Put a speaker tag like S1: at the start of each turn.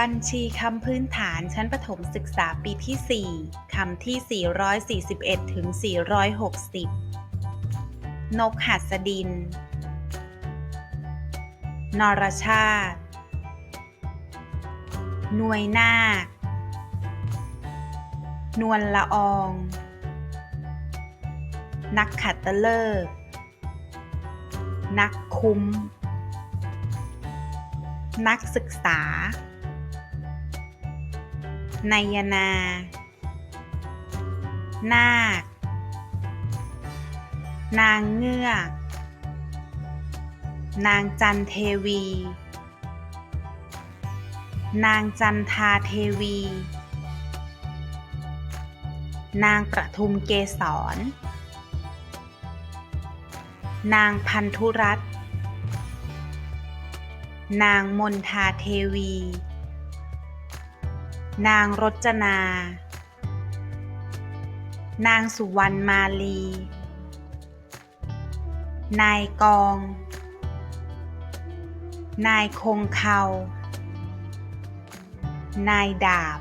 S1: บัญชีคำพื้นฐานชั้นประถมศึกษาปีที่ 4 คำที่ 441 ถึง 460 นกหัสดิน นรชาตินวยนาคนวลละออง นักขัดตฤกษ์นักคุ้ม นักศึกษา นายนา นาค นางเงือก นางจันเทวี นางจันทาเทวี นางประทุมเกษร นางพันธุรัตน์นางมนทาเทวี นางรจนา นางสุวรรณมาลี นายกอง นายคงเขา นายดาบ